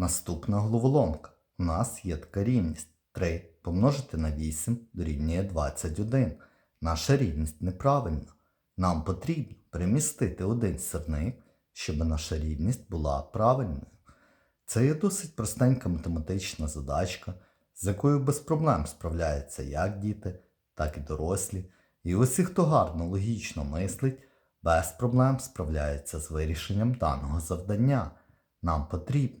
Наступна головоломка. У нас є така рівність. 3 помножити на 8 дорівнює 21. Наша рівність неправильна. Нам потрібно перемістити один сирник, щоб наша рівність була правильною. Це є досить простенька математична задачка, з якою без проблем справляються як діти, так і дорослі. І усі, хто гарно логічно мислить, без проблем справляється з вирішенням даного завдання. Нам потрібно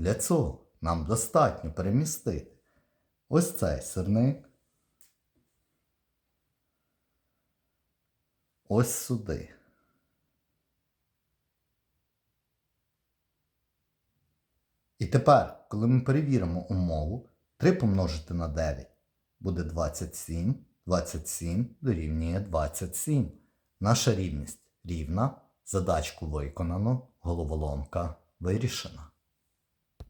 Для цього нам достатньо перемістити ось цей сирник ось сюди. І тепер, коли ми перевіримо умову, 3 помножити на 9 буде 27, 27 дорівнює 27. Наша рівність рівна, задачку виконано, головоломка вирішена.